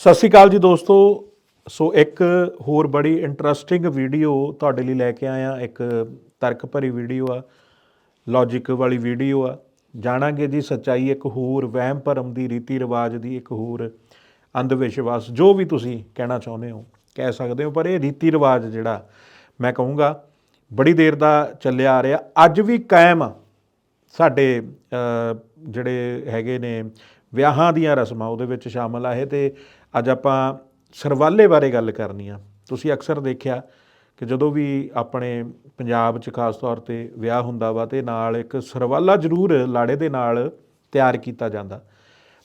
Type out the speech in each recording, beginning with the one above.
ਸਤਿ ਸ਼੍ਰੀ ਅਕਾਲ ਜੀ ਦੋਸਤੋ। ਸੋ ਇੱਕ ਹੋਰ ਬੜੀ ਇੰਟਰਸਟਿੰਗ ਵੀਡੀਓ ਤੁਹਾਡੇ ਲਈ ਲੈ ਕੇ ਆਇਆ। ਇੱਕ ਤਰਕ ਭਰੀ ਵੀਡੀਓ ਆ ਲੌਜੀਕ ਵਾਲੀ ਵੀਡੀਓ ਆ। ਜਾਣਾਂਗੇ ਜੀ ਸੱਚਾਈ ਇੱਕ ਹੋਰ, ਵਹਿਮ ਭਰਮ ਦੀ ਰੀਤੀ ਰਿਵਾਜ ਦੀ ਇੱਕ ਹੋਰ ਅੰਧ ਵਿਸ਼ਵਾਸ ਜੋ ਵੀ ਤੁਸੀਂ ਕਹਿਣਾ ਚਾਹੁੰਦੇ ਹੋ, ਕਹਿ ਸਕਦੇ ਹੋ, ਪਰ ਇਹ ਰੀਤੀ ਰਿਵਾਜ ਜਿਹੜਾ ਮੈਂ ਕਹੂੰਗਾ, ਬੜੀ ਦੇਰ ਦਾ ਚੱਲਿਆ ਆ ਰਿਹਾ। ਅੱਜ ਵੀ ਕਾਇਮ ਆ ਸਾਡੇ ਜਿਹੜੇ ਹੈਗੇ ਨੇ ਵਿਆਹਾਂ ਦੀਆਂ ਰਸਮਾਂ ਉਹਦੇ ਵਿੱਚ ਸ਼ਾਮਲ ਆ ਇਹ ਤੇ ਅੱਜ ਆਪਾਂ ਸਰਵਾਲੇ ਬਾਰੇ ਗੱਲ ਕਰਨੀ ਆ। ਤੁਸੀਂ ਅਕਸਰ ਦੇਖਿਆ ਕਿ ਜਦੋਂ ਵੀ ਆਪਣੇ ਪੰਜਾਬ 'ਚ ਖਾਸ ਤੌਰ ਤੇ ਵਿਆਹ ਹੁੰਦਾ ਵਾ ਤੇ ਨਾਲ ਇੱਕ ਸਰਵਾਲਾ ਜ਼ਰੂਰ ਲਾੜੇ ਦੇ ਨਾਲ ਤਿਆਰ ਕੀਤਾ ਜਾਂਦਾ।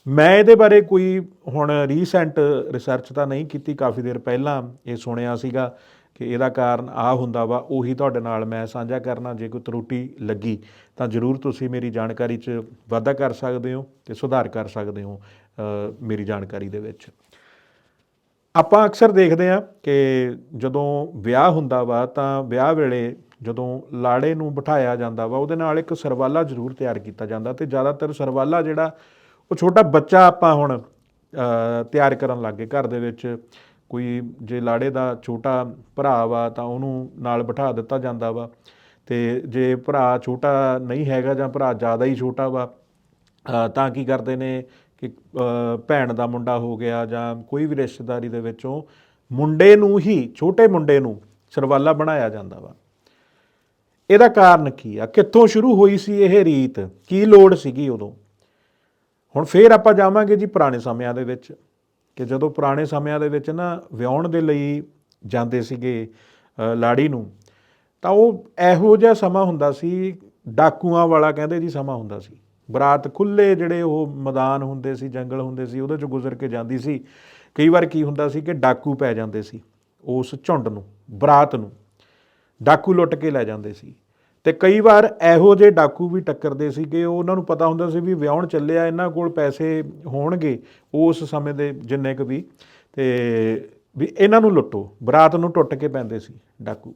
ਮੈਂ ਇਹਦੇ ਬਾਰੇ ਕੋਈ ਹੁਣ ਰੀਸੈਂਟ ਰਿਸਰਚ ਤਾਂ ਨਹੀਂ ਕੀਤੀ, ਕਾਫੀ ਦੇਰ ਪਹਿਲਾਂ ਇਹ ਸੁਣਿਆ ਸੀਗਾ। ਕਿ ਇਹਦਾ ਕਾਰਨ ਆ ਹੁੰਦਾ ਵਾ, ਉਹੀ ਤੁਹਾਡੇ ਨਾਲ ਮੈਂ ਸਾਂਝਾ ਕਰਨਾ, ਜੇ ਕੋਈ ਤਰੁਟੀ ਲੱਗੀ, ਤਾਂ ਜਰੂਰ ਤੁਸੀਂ ਮੇਰੀ ਜਾਣਕਾਰੀ 'ਚ ਵਾਧਾ ਕਰ ਸਕਦੇ ਹੋ ਤੇ ਸੁਧਾਰ ਕਰ ਸਕਦੇ ਹੋ ਮੇਰੀ ਜਾਣਕਾਰੀ ਦੇ ਵਿੱਚ। ਆਪਾਂ ਅਕਸਰ ਦੇਖਦੇ ਆ ਕਿ ਜਦੋਂ ਵਿਆਹ ਹੁੰਦਾ ਵਾ, ਤਾਂ ਵਿਆਹ ਵੇਲੇ ਜਦੋਂ ਲਾੜੇ ਨੂੰ ਬਿਠਾਇਆ ਜਾਂਦਾ ਵਾ, ਉਹਦੇ ਨਾਲ ਇੱਕ ਸਰਵਾਲਾ ਜ਼ਰੂਰ ਤਿਆਰ ਕੀਤਾ ਜਾਂਦਾ ਤੇ ਜ਼ਿਆਦਾਤਰ ਸਰਵਾਲਾ ਜਿਹੜਾ, ਉਹ ਛੋਟਾ ਬੱਚਾ ਆਪਾਂ ਹੁਣ ਤਿਆਰ ਕਰਨ ਲੱਗੇ ਘਰ ਦੇ ਵਿੱਚ। ਕੋਈ ਜੇ ਲਾੜੇ ਦਾ ਛੋਟਾ ਭਰਾ ਵਾ ਤਾਂ ਉਹਨੂੰ ਨਾਲ ਬਿਠਾ ਦਿੱਤਾ ਜਾਂਦਾ ਵਾ। ਤੇ ਜੇ ਭਰਾ ਛੋਟਾ ਨਹੀਂ ਹੈਗਾ ਜਾਂ ਭਰਾ ਜ਼ਿਆਦਾ ਹੀ ਛੋਟਾ ਵਾ ਤਾਂ ਕੀ ਕਰਦੇ ਨੇ ਕਿ ਭੈਣ ਦਾ ਮੁੰਡਾ ਹੋ ਗਿਆ ਜਾਂ ਕੋਈ ਵੀ ਰਿਸ਼ਤੇਦਾਰੀ ਦੇ ਵਿੱਚੋਂ ਮੁੰਡੇ ਨੂੰ ਹੀ, ਛੋਟੇ ਮੁੰਡੇ ਨੂੰ ਸਰਵਾਲਾ ਬਣਾਇਆ ਜਾਂਦਾ ਵਾ। ਇਹਦਾ ਕਾਰਨ ਕੀ ਆ? ਕਿੱਥੋਂ ਸ਼ੁਰੂ ਹੋਈ ਸੀ ਇਹ ਰੀਤ? ਕੀ ਲੋੜ ਸੀਗੀ ਉਦੋਂ? ਹੁਣ ਫੇਰ ਆਪਾਂ ਜਾਵਾਂਗੇ ਜੀ ਪੁਰਾਣੇ ਸਮਿਆਂ ਦੇ ਵਿੱਚ। ਕਿ ਜਦੋਂ ਪੁਰਾਣੇ ਸਮਿਆਂ ਦੇ ਵਿੱਚ ਨਾ ਵਿਆਹਣ ਦੇ ਲਈ ਜਾਂਦੇ ਸੀਗੇ ਲਾੜੀ ਨੂੰ, ਤਾਂ ਉਹ ਇਹੋ ਜਿਹਾ ਸਮਾਂ ਹੁੰਦਾ ਸੀ, ਡਾਕੂਆਂ ਵਾਲਾ ਕਹਿੰਦੇ ਜੀ ਸਮਾਂ ਹੁੰਦਾ ਸੀ। ਬਰਾਤ ਖੁੱਲੇ ਜਿਹੜੇ ਉਹ ਮੈਦਾਨ ਹੁੰਦੇ ਸੀ, ਜੰਗਲ ਹੁੰਦੇ ਸੀ, ਉਹਦੇ ਚੋਂ ਗੁਜ਼ਰ ਕੇ ਜਾਂਦੀ ਸੀ। ਕਈ ਵਾਰ ਕੀ ਹੁੰਦਾ ਸੀ ਕਿ ਡਾਕੂ ਪੈ ਜਾਂਦੇ ਸੀ, ਉਸ ਝੁੰਡ ਨੂੰ, ਬਰਾਤ ਨੂੰ, ਡਾਕੂ ਲੁੱਟ ਕੇ ਲੈ ਜਾਂਦੇ ਸੀ। ਤੇ ਕਈ ਵਾਰ ਇਹੋ ਜਿਹੇ ਡਾਕੂ ਵੀ ਟੱਕਰਦੇ ਸੀਗੇ ਉਹਨਾਂ ਨੂੰ ਪਤਾ ਹੁੰਦਾ ਸੀ ਵੀ ਵਿਆਹਣ ਚੱਲਿਆ, ਇਹਨਾਂ ਕੋਲ ਪੈਸੇ ਹੋਣਗੇ ਉਸ ਸਮੇਂ ਦੇ ਜਿੰਨੇ ਕੁ ਵੀ, ਤੇ ਵੀ ਇਹਨਾਂ ਨੂੰ ਲੁੱਟੋ, ਬਰਾਤ ਨੂੰ ਟੁੱਟ ਕੇ ਪੈਂਦੇ ਸੀ ਡਾਕੂ।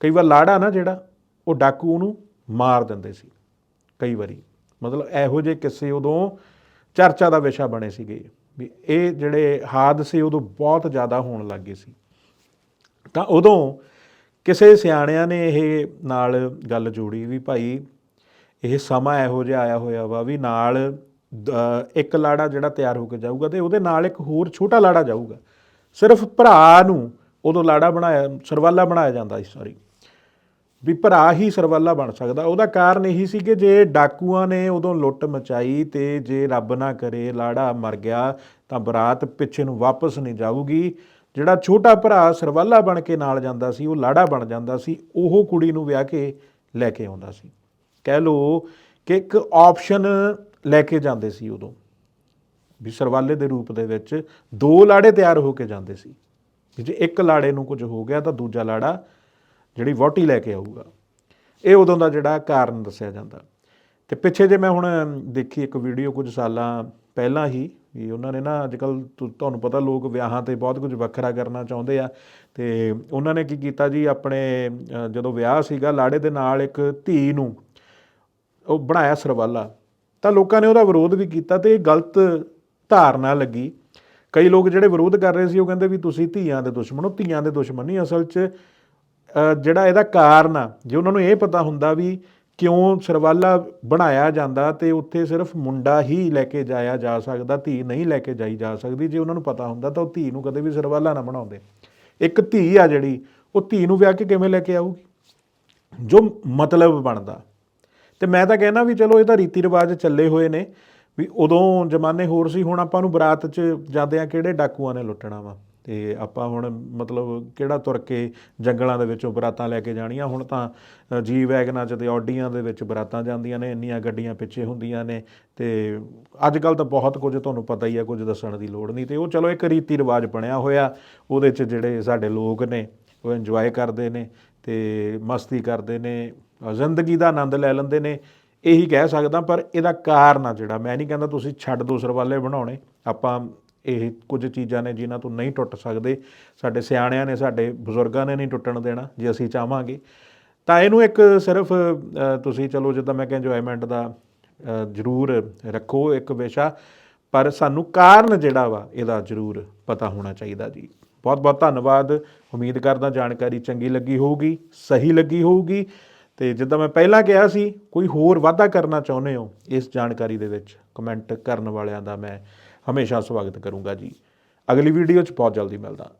ਕਈ ਵਾਰ ਲਾੜਾ ਨਾ ਜਿਹੜਾ, ਉਹ ਡਾਕੂ ਨੂੰ ਮਾਰ ਦਿੰਦੇ ਸੀ, ਕਈ ਵਾਰੀ। ਮਤਲਬ ਇਹੋ ਜਿਹੇ ਕਿੱਸੇ ਉਦੋਂ ਚਰਚਾ ਦਾ ਵਿਸ਼ਾ ਬਣੇ ਸੀਗੇ, ਵੀ ਇਹ ਜਿਹੜੇ ਹਾਦਸੇ ਉਦੋਂ ਬਹੁਤ ਜ਼ਿਆਦਾ ਹੋਣ ਲੱਗੇ ਸੀ। ਤਾਂ ਉਦੋਂ ਕਿਸੇ ਸਿਆਣਿਆਂ ਨੇ ਇਹ ਨਾਲ ਗੱਲ ਜੋੜੀ ਵੀ ਭਾਈ, ਇਹ ਸਮਾਂ ਇਹੋ ਜਿਹਾ ਆਇਆ ਹੋਇਆ ਵਾ ਵੀ ਨਾਲ ਦ- ਇੱਕ ਲਾੜਾ ਜਿਹੜਾ ਤਿਆਰ ਹੋ ਕੇ ਜਾਊਗਾ ਤੇ ਉਹਦੇ ਨਾਲ ਇੱਕ ਹੋਰ ਛੋਟਾ ਲਾੜਾ ਜਾਊਗਾ। ਸਿਰਫ ਭਰਾ ਨੂੰ ਉਦੋਂ ਲਾੜਾ ਬਣਾਇਆ, ਸਰਵਾਲਾ ਬਣਾਇਆ ਜਾਂਦਾ ਸੀ ਸੌਰੀ ਵੀ ਭਰਾ ਹੀ ਸਰਵਾਲਾ ਬਣ ਸਕਦਾ। ਉਹਦਾ ਕਾਰਨ ਇਹੀ ਸੀ ਕਿ ਜੇ ਡਾਕੂਆਂ ਨੇ ਉਦੋਂ ਲੁੱਟ ਮਚਾਈ ਤੇ ਜੇ ਰੱਬ ਨਾ ਕਰੇ, ਲਾੜਾ ਮਰ ਗਿਆ, ਤਾਂ ਬਰਾਤ ਪਿੱਛੇ ਨੂੰ ਵਾਪਸ ਨਹੀਂ ਜਾਊਗੀ। ਜਿਹੜਾ ਛੋਟਾ ਭਰਾ ਸਰਵਾਲਾ ਬਣ ਕੇ ਨਾਲ ਜਾਂਦਾ ਸੀ, ਉਹ ਲਾੜਾ ਬਣ ਜਾਂਦਾ ਸੀ, ਉਹ ਕੁੜੀ ਨੂੰ ਵਿਆਹ ਕੇ ਲੈ ਕੇ ਆਉਂਦਾ ਸੀ। ਕਹਿ ਲੋ ਕਿ ਇੱਕ ਆਪਸ਼ਨ ਲੈ ਕੇ ਜਾਂਦੇ ਸੀ ਉਦੋਂ, ਵੀ ਸਰਵਾਲੇ ਦੇ ਰੂਪ ਦੇ ਵਿੱਚ ਦੋ ਲਾੜੇ ਤਿਆਰ ਹੋ ਕੇ ਜਾਂਦੇ ਸੀ। ਵੀ ਜੇ ਇੱਕ ਲਾੜੇ ਨੂੰ ਕੁਝ ਹੋ ਗਿਆ ਤਾਂ ਦੂਜਾ ਲਾੜਾ ਜਿਹੜੀ ਵਹੁਟੀ ਲੈ ਕੇ ਆਊਗਾ। ਇਹ ਉਦੋਂ ਦਾ ਜਿਹੜਾ ਕਾਰਨ ਦੱਸਿਆ ਜਾਂਦਾ। ਤੇ ਪਿੱਛੇ ਜੇ ਮੈਂ ਹੁਣ ਦੇਖੀ ਇੱਕ ਵੀਡੀਓ ਕੁਝ ਸਾਲਾਂ ਪਹਿਲਾਂ ਹੀ ਵੀ ਉਹਨਾਂ ਨੇ ਨਾ ਅੱਜਕੱਲ ਤੁਹਾਨੂੰ ਪਤਾ ਲੋਕ ਵਿਆਹਾਂ ਤੇ ਬਹੁਤ ਕੁਝ ਵੱਖਰਾ ਕਰਨਾ ਚਾਹੁੰਦੇ ਆ। ਤੇ ਉਹਨਾਂ ਨੇ ਕੀ ਕੀਤਾ ਜੀ, ਆਪਣੇ ਜਦੋਂ ਵਿਆਹ ਸੀਗਾ, ਲਾੜੇ ਦੇ ਨਾਲ ਇੱਕ ਧੀ ਨੂੰ ਉਹ ਬਣਾਇਆ ਸਰਵਾਲਾ। ਤਾਂ ਲੋਕਾਂ ਨੇ ਉਹਦਾ ਵਿਰੋਧ ਵੀ ਕੀਤਾ ਤੇ ਇਹ ਗਲਤ ਧਾਰਨਾ ਲੱਗੀ। ਕਈ ਲੋਕ ਜਿਹੜੇ ਵਿਰੋਧ ਕਰ ਰਹੇ ਸੀ, ਉਹ ਕਹਿੰਦੇ ਵੀ ਤੁਸੀਂ ਧੀਆਂ ਦੇ ਦੁਸ਼ਮਣ ਹੋ, ਧੀਆਂ ਦੇ ਦੁਸ਼ਮਣ ਨਹੀਂ, ਅਸਲ 'ਚ ਜਿਹੜਾ ਇਹਦਾ ਕਾਰਨ ਆ, ਜੇ ਉਹਨਾਂ ਨੂੰ ਇਹ ਪਤਾ ਹੁੰਦਾ ਵੀ ਕਿਉਂ ਸਰਵਾਲਾ ਬਣਾਇਆ ਜਾਂਦਾ ਤੇ ਉੱਥੇ ਸਿਰਫ ਮੁੰਡਾ ਹੀ ਲੈ ਕੇ ਜਾਇਆ ਜਾ ਸਕਦਾ, ਧੀ ਨਹੀਂ ਲੈ ਕੇ ਜਾਈ ਜਾ ਸਕਦੀ, ਜੇ ਉਹਨਾਂ ਨੂੰ ਪਤਾ ਹੁੰਦਾ ਤਾਂ ਉਹ ਧੀ ਨੂੰ ਕਦੇ ਵੀ ਸਰਵਾਲਾ ਨਾ ਬਣਾਉਂਦੇ। ਇੱਕ ਧੀ ਆ ਜਿਹੜੀ, ਉਹ ਧੀ ਨੂੰ ਵਿਆਹ ਕੇ ਕਿਵੇਂ ਲੈ ਕੇ ਆਊਗੀ? ਜੋ ਮਤਲਬ ਬਣਦਾ। ਤੇ ਮੈਂ ਤਾਂ ਕਹਿੰਦਾ ਵੀ ਚਲੋ ਇਹ ਤਾਂ ਰੀਤੀ ਰਿਵਾਜ ਚੱਲੇ ਹੋਏ ਨੇ, ਵੀ ਉਦੋਂ ਜ਼ਮਾਨੇ ਹੋਰ ਸੀ, ਹੁਣ ਆਪਾਂ ਨੂੰ ਬਰਾਤ 'ਚ ਜਾਂਦੇ ਆ ਕਿਹੜੇ ਡਾਕੂਆਂ ਨੇ ਲੁੱਟਣਾ ਵਾ? ਤੇ ਆਪਾਂ ਹੁਣ ਮਤਲਬ ਕਿਹੜਾ ਤੁਰ ਕੇ ਜੰਗਲਾਂ ਦੇ ਵਿੱਚੋਂ ਬਰਾਤਾਂ ਲੈ ਕੇ ਜਾਣੀਆਂ? ਹੁਣ ਤਾਂ ਜੀ ਵੈਗਨਾਂ 'ਚ ਤੇ ਆਡੀਆਂ ਦੇ ਵਿੱਚ ਬਰਾਤਾਂ ਜਾਂਦੀਆਂ ਨੇ, ਇੰਨੀਆਂ ਗੱਡੀਆਂ ਪਿੱਛੇ ਹੁੰਦੀਆਂ ਨੇ ਤੇ ਅੱਜ ਕੱਲ ਤਾਂ ਬਹੁਤ ਕੁਝ ਤੁਹਾਨੂੰ ਪਤਾ ਹੀ ਆ, ਕੁਝ ਦੱਸਣ ਦੀ ਲੋੜ ਨਹੀਂ ਤੇ ਉਹ ਚਲੋ ਇੱਕ ਰੀਤੀ ਰਿਵਾਜ ਬਣਿਆ ਹੋਇਆ, ਉਹਦੇ 'ਚ ਜਿਹੜੇ ਸਾਡੇ ਲੋਕ ਨੇ, ਉਹ ਇੰਜੋਏ ਕਰਦੇ ਨੇ ਤੇ ਮਸਤੀ ਕਰਦੇ ਨੇ, ਜ਼ਿੰਦਗੀ ਦਾ ਆਨੰਦ ਲੈ ਲੈਂਦੇ ਨੇ, ਇਹੀ ਕਹਿ ਸਕਦਾ ਪਰ ਇਹਦਾ ਕਾਰਨ ਆ ਜਿਹੜਾ, ਮੈਂ ਨਹੀਂ ਕਹਿੰਦਾ ਤੁਸੀਂ ਛੱਡ ਦੋ ਸਰਵਾਲੇ ਬਣਾਉਣੇ, ਆਪਾਂ ਇਹ ਕੁਝ ਚੀਜ਼ਾਂ ਨੇ ਜਿਨ੍ਹਾਂ ਤੋਂ ਨਹੀਂ ਟੁੱਟ ਸਕਦੇ। ਸਾਡੇ ਸਿਆਣਿਆਂ ਨੇ, ਸਾਡੇ ਬਜ਼ੁਰਗਾਂ ਨੇ ਨਹੀਂ ਟੁੱਟਣ ਦੇਣਾ, ਜੇ ਅਸੀਂ ਚਾਹਾਂਗੇ। ਤਾਂ ਇਹਨੂੰ ਇੱਕ ਸਿਰਫ ਤੁਸੀਂ ਚਲੋ ਜਿੱਦਾਂ ਮੈਂ ਕਿਹਾ ਇੰਜੋਇਮੈਂਟ ਦਾ ਜ਼ਰੂਰ ਰੱਖੋ ਇੱਕ ਵਿਸ਼ਾ, ਪਰ ਸਾਨੂੰ ਕਾਰਨ ਜਿਹੜਾ ਵਾ, ਇਹਦਾ ਜ਼ਰੂਰ ਪਤਾ ਹੋਣਾ ਚਾਹੀਦਾ ਜੀ। ਬਹੁਤ ਬਹੁਤ ਧੰਨਵਾਦ। ਉਮੀਦ ਕਰਦਾ ਜਾਣਕਾਰੀ ਚੰਗੀ ਲੱਗੀ ਹੋਊਗੀ, ਸਹੀ ਲੱਗੀ ਹੋਊਗੀ। ਤੇ ਜਿੱਦਾਂ ਮੈਂ ਪਹਿਲਾਂ ਕਿਹਾ ਸੀ, ਕੋਈ ਹੋਰ ਵਾਧਾ ਕਰਨਾ ਚਾਹੁੰਦੇ ਹੋ, ਇਸ ਜਾਣਕਾਰੀ ਦੇ ਵਿੱਚ ਕਮੈਂਟ ਕਰਨ ਵਾਲਿਆਂ ਦਾ ਮੈਂ ਹਮੇਸ਼ਾ ਸਵਾਗਤ ਕਰੂੰਗਾ ਜੀ। ਅਗਲੀ ਵੀਡੀਓ 'ਚ ਬਹੁਤ ਜਲਦੀ ਮਿਲਦਾ।